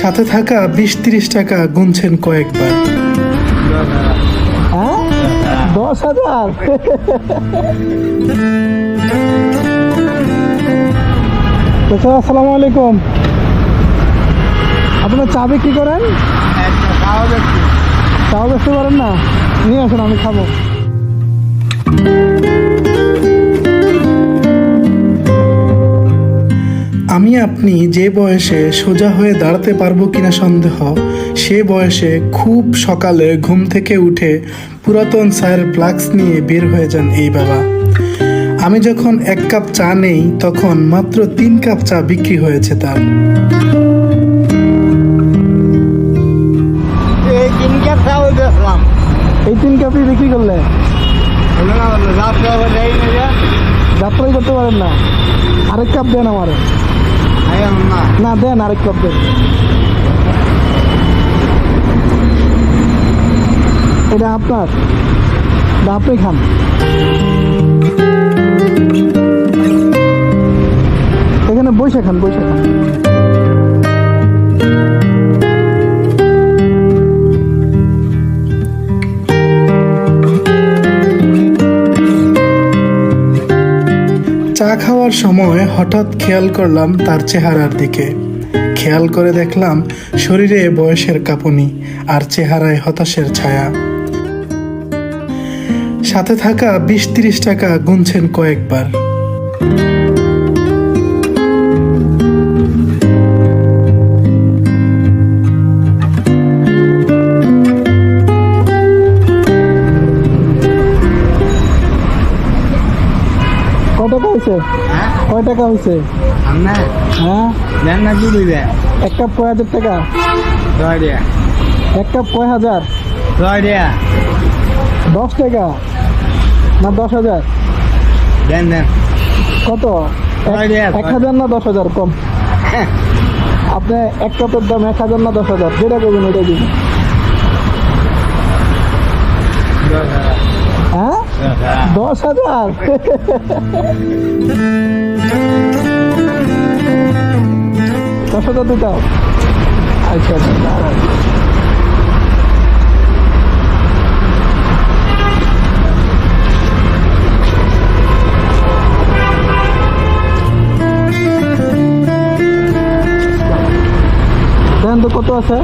সাথে থাকা বিশ তিরিশ টাকা গুনছেন কয়েকবার। হ্যাঁ? দশ হাজার? চাচা আসসালামু আলাইকুম। আপনার চা বিক্রি করেন? চাও বেচতে পারেন না? নিয়ে আসুন আমি খাব। আমি আপনি যে বয়সে সোজা হয়ে দাঁড়াতে পারব কিনা সন্দেহ সে বয়সে খুব সকালে ঘুম থেকে উঠে পুরাতন চায়ের ফ্লাক্স নিয়ে বের হয়ে যান এই বাবা। আমি যখন এক কাপ চা নেই তখন মাত্র তিন কাপ চা বিক্রি হয়েছে তার। এই তিন কাপই বিক্রি করলে? যাত্রাই করতে পারেন না। আরেক কাপ দেন আমারে। না দেন আরেক কাপ দেন এটা আপনার আপনি খান এখানে বসে খান বসে খান চা খাওয়ার সময় হঠাৎ খেয়াল করলাম তার চেহারার দিকে। খেয়াল করে দেখলাম শরীরে বয়সের কাঁপুনি আর চেহারায় হতাশের ছায়া। সাথে থাকা বিশ তিরিশ টাকা গুনছেন কয়েকবার। হয়েছে? হ্যাঁ কয় টাকা হয়েছে? হ্যাঁ? এক কাপ কয় হাজার টাকা? এক কাপ কয় হাজার? দশ টাকা? না দশ হাজার? দেন দেন। কত? এক হাজার না দশ হাজার? কম। আপনি এক কাপের দাম এক হাজার না দশ হাজার? যেটা করবেন ওইটা দিন হ্যাঁ দশ হাজার? দশ হাজার দিতাম আচ্ছা আচ্ছা। কত আছে?